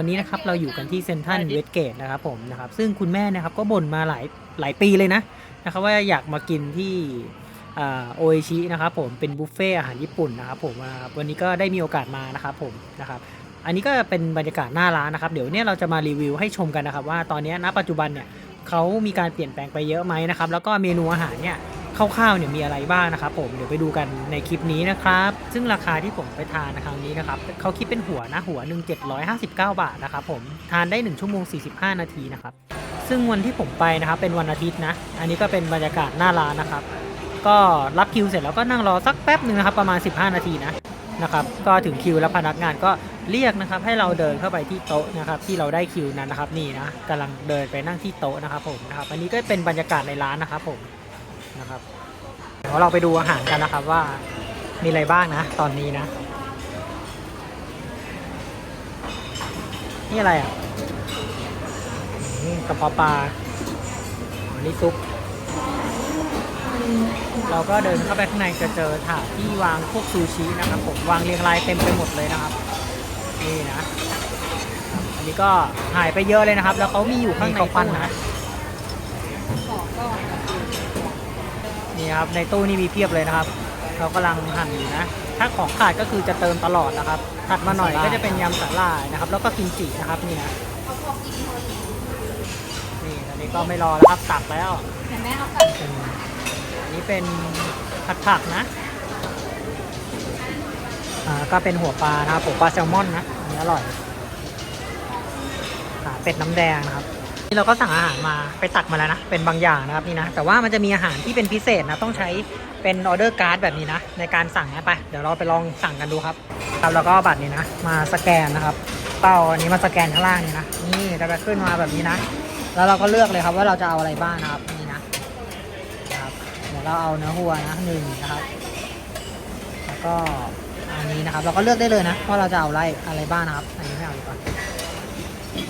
วันนี้นะครับเราอยู่กันที่เซนทรัลเวสเกตนะครับผมนะครับซึ่งคุณแม่นะครับก็บ่นมาหลายหลายปีเลยนะนะครับว่าอยากมากินที่โอเอชินะครับผมเป็นบุฟเฟ่อาหารญี่ปุ่นนะครับผมวันนี้ก็ได้มีโอกาสมานะครับผมนะครับอันนี้ก็เป็นบรรยากาศหน้าร้านนะครับเดี๋ยวเนี่ยเราจะมารีวิวให้ชมกันนะครับว่าตอนนี้ณปัจจุบันเนี่ยเขามีการเปลี่ยนแปลงไปเยอะไหมนะครับแล้วก็เมนูอาหารเนี่ย คร่าวๆเนี่ยมีอะไรบ้างนะครับผมเดี๋ยวไปดูกันในคลิปนี้นะครับ ซึ่งราคาที่ผมไปทานในครั้งนี้นะครับเขาคิดเป็นหัวนะหัวหนึ่ง759 บาทนะครับผมทานได้ 1 ชั่วโมง 45 นาทีนะครับซึ่งวันที่ผมไปนะครับเป็นวันอาทิตย์นะ อันนี้ก็เป็นบรรยากาศหน้าร้านนะครับ ก็รับคิวเสร็จแล้วก็นั่งรอสักแป๊บหนึ่งนะครับประมาณ 15 นาทีนะนะครับก็ถึงคิวแล้วพนักงานก็เรียกนะครับให้เราเดินเข้าไปที่โต๊ะนะครับที่เราได้คิวนั้นนะครับนี่นะกำลังเดินไปนั่งที่โต๊ะนะครับผมนะครับอันนี้ก็เป็นบรรยากาศในร้านนะครับผม นะครับเดี๋ยวเราไปดูอาหารกันนะครับว่ามีอะไรบ้างนะ ตอนนี้นะ นี่อะไรอะอืมกระเพาะปลาอันนี้ซุป เราก็เดินเข้าไปข้างในจะเจอถาดที่วางพวกซูชินะครับผมวางเรียงรายเต็มไปหมดเลยนะครับ นี่นะ อันนี้ก็หายไปเยอะเลยนะครับ แล้วเขามีอยู่ข้างในตู้นะ นี่ครับในตู้นี่มีเพียบเลยนะครับ เรากำลังหั่นอยู่นะ ถ้าของขาดก็คือจะเติมตลอดนะครับ ถัดมาหน่อยก็จะเป็นยำสาหร่ายนะครับ แล้วก็กิมจินะครับนี่นะนี่ตอนนี้ก็ไม่รอแล้วครับตักแล้วเห็นไหมเอากลับอืมอันนี้เป็นผัดผักนะอ่าก็เป็นหัวปลานะครับหัวปลาแซลมอนนะอันนี้อร่อยขาเป็ดน้ำแดงนะครับ นี่เราก็สั่งอาหารมาไปตักมาแล้วนะ เป็นบางอย่างนะครับนี่นะ แต่ว่ามันจะมีอาหารที่เป็นพิเศษนะ ต้องใช้เป็นออเดอร์การ์ดแบบนี้นะ ในการสั่งนะไป เดี๋ยวเราไปลองสั่งกันดูครับครับแล้วก็บัตรนี้นะ มาสแกนนะครับ เป้าอันนี้มาสแกนข้างล่างนี่นะ นี่จะไปขึ้นมาแบบนี้นะ แล้วเราก็เลือกเลยครับว่าเราจะเอาอะไรบ้างนะครับนี่นะครับเดี๋ยวเราเอาเนื้อวัวนะหนึ่งนะครับ แล้วก็อันนี้นะครับ เราก็เลือกได้เลยนะว่าเราจะเอาอะไรอะไรบ้างนะครับ อันนี้ไม่เอาดีกว่า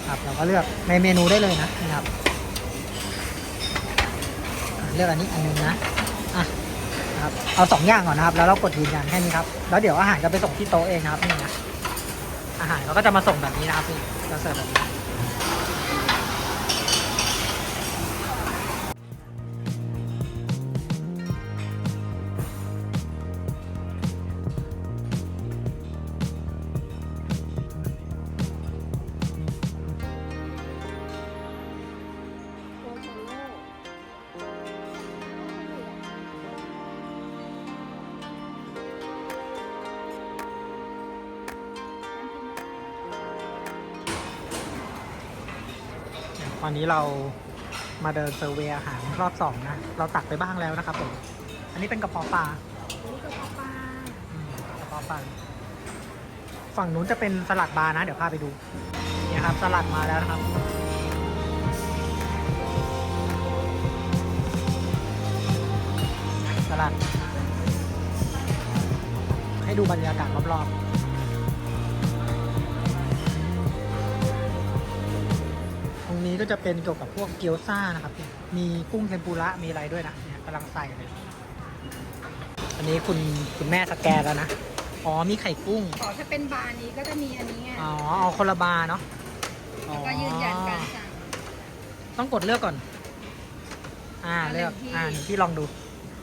ครับเราก็เลือกในเมนูได้เลยนะนครับเลือกอันนี้อันนึงนะอะนะครับเอาสองอย่างก่อนนะครับ แล้วเรากดยืนยันแค่นี้ครับแล้วเดี๋ยวอาหารจะไปส่งที่โต๊ะเองนะครับนี่นะอาหารเขาก็จะมาส่งแบบนี้นะครับนี่เราเสิร์ฟแบบนี้ ตอนนี้เรามาเดินเซอร์เวย์อาหารรอบสองนะ เราตักไปบ้างแล้วนะครับผม อันนี้เป็นกระเพาะปลานี่กระเพาะปลาอืมกระเพาะปลา ฝั่งนู้นจะเป็นสลัดบาร์นะ เดี๋ยวพาไปดู เนี่ยครับ สลัดมาแล้วนะครับ สลัด ให้ดูบรรยากาศรอบๆ นี้ก็จะเป็นเกี่ยวกับพวกเกี๊ยวซ่านะครับ มีกุ้งเทมปุระมีอะไรด้วยนะเนี่ยกำลังใส่เลย อันนี้คุณคุณแม่สแกนแล้วนะ อ๋อมีไข่กุ้ง ขอถ้าเป็นบาร์นี้ก็จะมีอันนี้ไงอ๋อเอาคนละบาร์เนาะอ๋อแล้วก็ยืนยันการสั่ง ต้องกดเลือกก่อน อ่าเอาหนึ่เลือกงที่อ่าหนึ่งที่ลองดู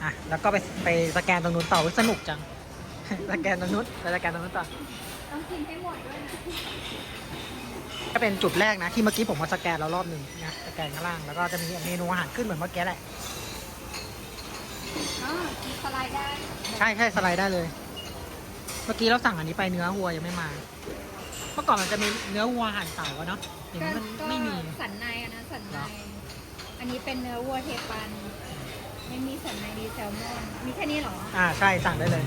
อะแล้วก็ไปไปสแกนตรงนู้นต่ออุ๊ยสนุกจัง สแกนตรงนู้นไปสแกนตรงนู้นต่อ ต้องกินให้หมดด้วยนะ ก็เป็นจุดแรกนะที่เมื่อกี้ผมมาสแกนแล้วรอบหนึ่งนะสแกนข้างล่างแล้วก็จะมีเมนูอาหารขึ้นเหมือนเมื่อกี้แหละอ๋อมีสไลด์ได้ ใช่ใช่สไลด์ได้เลย เมื่อกี้เราสั่งอันนี้ไปเนื้อวัวยังไม่มา เมื่อก่อนมันจะมีเนื้อวัวหั่นเต่าอะเนาะอย่างก็นี้มันก็ไม่มี สันในอันนั้นสันเหในรออันนี้เป็นเนื้อวัวเทปันไม่มีสันในมีแซลมอนมีแค่นี้เหรอ อ่าใช่สั่งได้เลย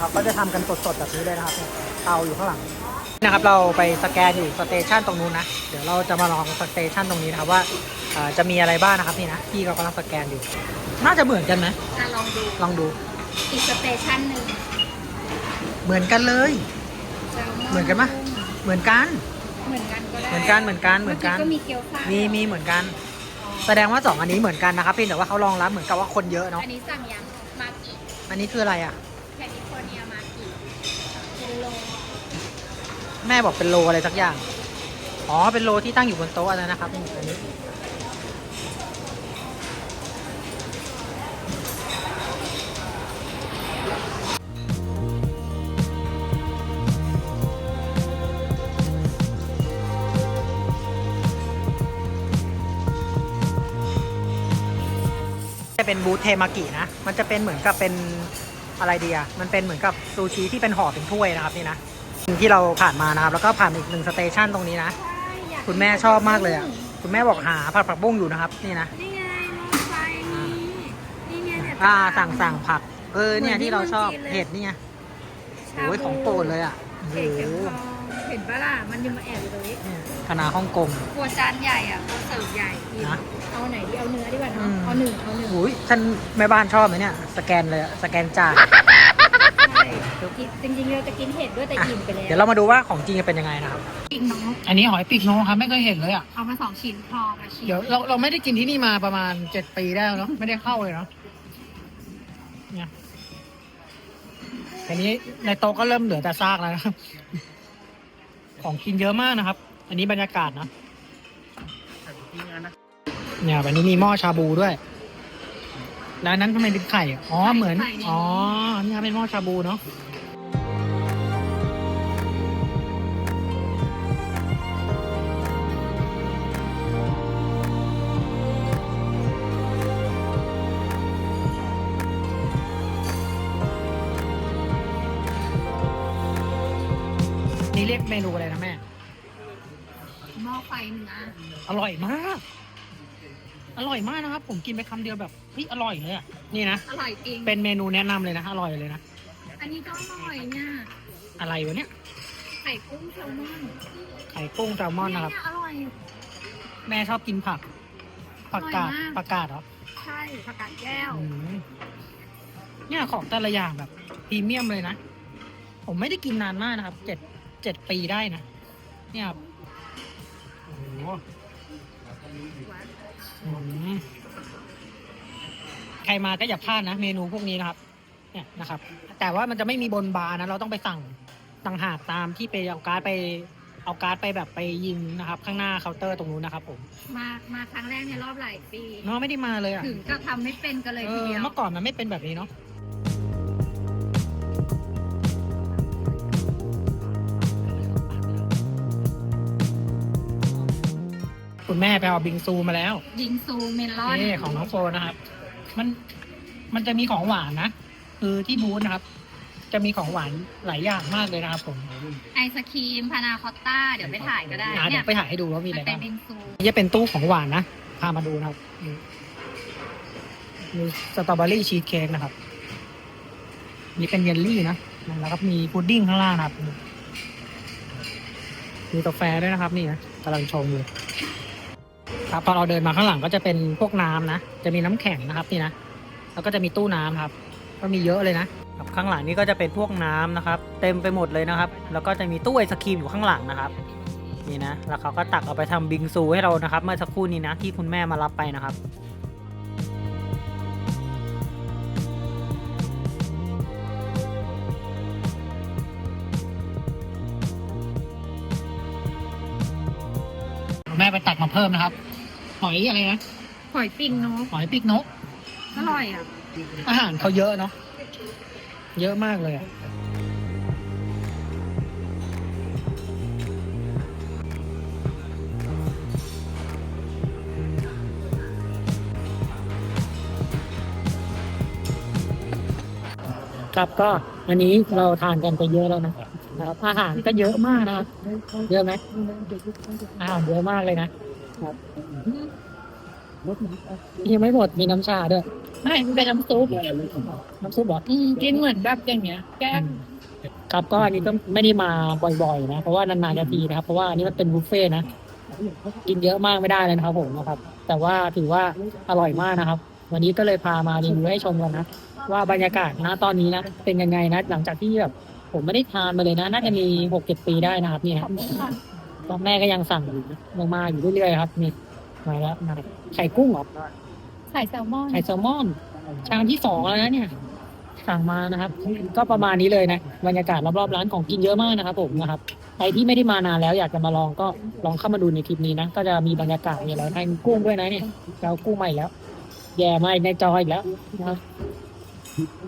นะครับ ก็จะทำกันสดๆแบบนี้เลยนะครับเนี่ยเตาอยู่ข้างหลังนะครับ เราไปสแกนอยู่สเตชันตรงนู้นนะ เดี๋ยวเราจะมาลองสเตชันตรงนี้นะครับว่าเอ่อจะมีอะไรบ้างนะครับนี่นะที่เรากำลังสแกนอยู่ น่าจะเหมือนกันไหมอะลองดูลองดู อีกสเตชันหนึ่งเหมือนกันเลยแซลมอนเหมือนกันปะเหมือนกัน เหมือนกันก็ได้เหมือนกันเหมือนกันเหมือนกันก็มีเกี๊ยวซ่ามีมีมีเหมือนกันอ๋อแสดงว่าสองอันนี้เหมือนกันนะครับเพียงแต่ว่าเขารองรับเหมือนกับว่าคนเยอะเนาะอันนี้สั่งยังมากิอันนี้คืออะไรอะแคลิฟอร์ เนียมากิเป็นโลแม่บอกเป็นโลอะไรสักอย่าง อ๋อ เป็นโลที่ตั้งอยู่บนโต๊ะอันนั้นนะครับนี่อันนี้ จะเป็นบูธเทมากินะ มันจะเป็นเหมือนกับเป็น อะไรดีอะมันเป็นเหมือนกับซูชิที่เป็นห่อเป็นถ้วยนะครับนี่นะที่เราผ่านมานะครับ แล้วก็ผ่านอีกหนึ่งสเตชันตรงนี้นะใช่อยากคุณแม่ชอบมากเลยอะคุณแม่บอกหาผัดผักบุ้งอยู่นะครับนี่นะนี่ไงมอไซค์นี้นี่ไงเนี่ยอ่าสั่งสั่งผัก เออเนี่ยเหมือนที่ที่เราชอบเมืองจีนเลยเห็ดนี่ไงชาโอ้ยบูของโปรดเลยอะโอ้โห เห็ดเข็มทองเห็นปะล่ะ มันยังมาแอบอยู่ตรงนี้เนี่ยคณะฮ่องกงครัวจานใหญ่อะครัวเสิร์ฟใหญ่กินนะเอาไหนดีเอาเนื้อดีกว่าอืเนาะม เอาหนึ่งเอาหนึ่งโอ้ยท่านแม่บ้านชอบไหมเนี่ย สแกนเลยอะสแกนจ่ายใช่จริงๆเราจะกินเห็ดด้วยแต่อิ่มไปแล้วเดี๋ยวเรามาดูว่าของจริงจะเป็นยังไงนะครับปิงน้องอันนี้หอยปีกโนครับไม่เคยเห็นเลยอะ เอามาสองชิ้นพอมาชิ้นเดี๋ยวเราเราไม่ได้กินที่นี่มาประมาณเจ็ดปีได้แล้วเนาะไม่ได้เข้าเลยเนาะเนี่ยทีนี้ในโต๊ะก็เริ่มเหลือแต่ซากแล้วนะครับ ของกินเยอะมากนะครับ อันนี้บรรยากาศนะเนี่ยวันนี้มีหม้อชาบูด้วย แล้วอันนั้นทำไมเป็นไข่อะอ๋อ เหมือน อ๋อ นี่ครับเป็นหม้อชาบูเนาะ เรียกเมนูอะไรนะแม่ หม้อไฟเนื้ออร่อยมาก อร่อยมากนะครับ ผมกินไปคำเดียวแบบเฮ้ยอร่อยเลยอะ นี่นะ อร่อยจริง เป็นเมนูแนะนำเลยนะ อร่อยเลยนะ อันนี้ก็อร่อยเนี่ยอะไรวะเนี่ย ไข่กุ้งแซลมอนไข่กุ้งแซลมอนนะครับ เยอร่อย แม่ชอบกินผัก ผักกาด อร่อยมาก ผักกาดเหรอใช่ผักกาดแก้ว อืมเนี่ยของแต่ละอย่างแบบพรีเมียมเลยนะ ผมไม่ได้กินนานมากนะครับ เจ็ด เจ็ดปีได้นะ เนี่ยครับโอ้โหอืมใครมาก็อย่าพลาดนะ เมนูพวกนี้นะครับ เนี่ยนะครับ แต่ว่ามันจะไม่มีบนบาร์นะ เราต้องไปสั่งต่างหากตามที่ไปเอาการ์ดไป เอาการ์ดไปแบบไปยิงนะครับ ข้างหน้าเคาน์เตอร์ตรงนู้นนะครับ ผมมามาครั้งแรกในรอบหลายปีเนาะไม่ได้มาเลยอะถึงก็ทำไม่เป็นกันเลยเอทีอเดียว เมื่อก่อนมันไม่เป็นแบบนี้เนาะ คุณแม่ไปเอาบิงซูมาแล้วยิงซูเมลอนนี่ของน้องโฟนะครับ มันมันจะมีของหวานนะ คือที่บูธนะครับ จะมีของหวานหลายอย่างมากเลยนะครับผมไอศครีมพานาคอตต้า เดี๋ยวไปถ่ายก็ได้อะเดี๋เนี่ยวยไปถ่ายให้ดูว่ามีมัอะนไรเป็นบ้างบิงซูนี่จะเป็นตู้ของหวานนะพามาดูนะครับนี่มีสตรอเบอรี่ชีสเค้กนะครับนี่เป็นเยลลี่นะแล้วก็มีพุดดิ้งข้างล่างนะครับมีกาแฟด้วยนะครับ นี่นะกำลังชมอยู่ ครับพอเราเดินมาข้างหลังก็จะเป็นพวกน้ำนะ จะมีน้ำแข็งนะครับนี่นะแล้วก็จะมีตู้น้ำครับ ก็มีเยอะเลยนะครับข้างหลังนี่ก็จะเป็นพวกน้ำนะครับ เต็มไปหมดเลยนะครับ แล้วก็จะมีตู้ไอศครีมอยู่ข้างหลังนะครับนี่นะ แล้วเขาก็ตักเอาไปทำบิงซูให้เรานะครับ เมื่อสักครู่นี้นะที่คุณแม่มารับไปนะครับแม่ไปตักมาเพิ่มนะครับ หอยอะไรนะหอยปิงเนาะหอยปีกนก อร่อยอะ อาหารเขาเยอะเนาะเยอะมากเลยอะครับก็วันนี้เราทานกันไปเยอะแล้วนะนะครับอาหารก็เยอะมากนะครับเยอะไหมอาหารเยอะมากเลยนะ ครับยังไม่หมดมีน้ำชาด้วยไม่มันเป็นน้ำซุปน้ำซุปเหรออืมกินเหมือนแบบอย่างเงี้ย แก้มครับก็อันนี้ก็ไม่ได้มาบ่อยๆ นะ เพราะว่านานๆจะทีนะครับ เพราะว่าอันนี้มันเป็นบุฟเฟ่ต์นะ กินเยอะมากไม่ได้เลยนะครับผมนะครับ แต่ว่าถือว่าอร่อยมากนะครับ วันนี้ก็เลยพามารีวิวให้ชมกันนะ ว่าบรรยากาศนะตอนนี้นะ เป็นยังไงนะ หลังจากที่แบบผมไม่ได้ทานมาเลยนะ น่าจะมีหกเจ็ดปีได้นะครับนี่ครับ ก็แม่ก็ยังสั่งอยู่นะยังมาอยู่เรื่อยๆครับนี่มาแล้วนะครับไข่กุ้งเหรอไข่แซลมอนไข่แซลมอนชามที่สองแล้วนะเนี่ย สั่งมานะครับ ก็ประมาณนี้เลยนะบรรยากาศรอบๆร้านของกินเยอะมากนะครับ ผมนะครับใครที่ไม่ได้มานานแล้วอยากจะมาลองก็ลองเข้ามาดูในคลิปนี้นะก็จะมีบรรยากาศมีอะไรให้กุ้งด้วยนะเนี่ยเรากุ้งใหม่แล้ว แย่มาอีกในจออีกแล้วนะครับ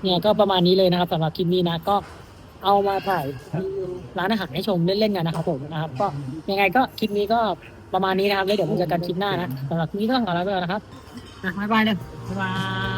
เนี่ยก็ประมาณนี้เลยนะครับสำหรับคลิปนี้นะก็ เอามาถ่ายร้านอาหารให้ชมเล่นๆกันนะครับผมนะครับ ก็ยังไงก็คลิปนี้ก็ประมาณนี้นะครับแล้วเดี๋ยวมาเจอกันคลิปหน้านะสำหรับคลิปนี้ก็ต้องขอลาไปก่อนนะครับอะบ๊ายบายเลยบ๊ายบาย